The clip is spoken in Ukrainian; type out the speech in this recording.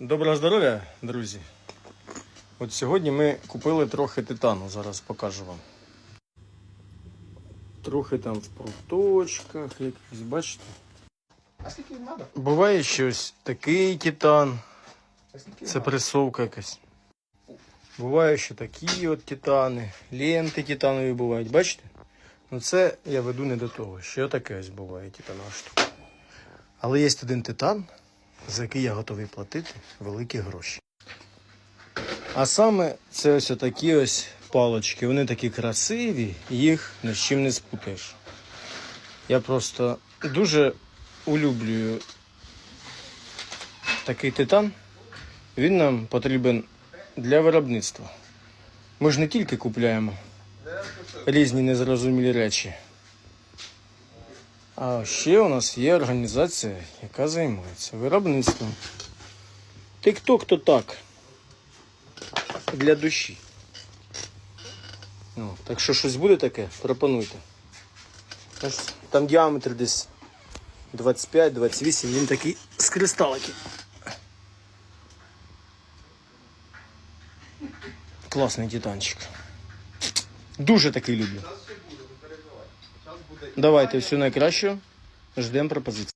Доброго здоров'я, друзі. От сьогодні ми купили трохи титану, зараз покажу вам. Трохи там в проточках, якісь, бачите? А скільки треба? Буває щось такий титан, це пресовка якась. Буває ще такі от титани, ленти титанові бувають, бачите? Ну це я веду не до того, що таке ось буває титанова штука. Але є один титан, за який я готовий платити великі гроші. А саме це ось такі ось палочки. Вони такі красиві, їх ні з чим не спутаєш. Я просто дуже улюблюю такий титан. Він нам потрібен для виробництва. Ми ж не тільки купляємо різні незрозумілі речі. А ще у нас є організація, яка займається виробництвом. Тик-ток то так. Для душі. Ну, так що щось буде таке, пропонуйте. Там діаметр десь 25-28, він такий з кристалики. Класний титанчик. Дуже такий люблю. Давайте все найкраще. Ждемо пропозиції.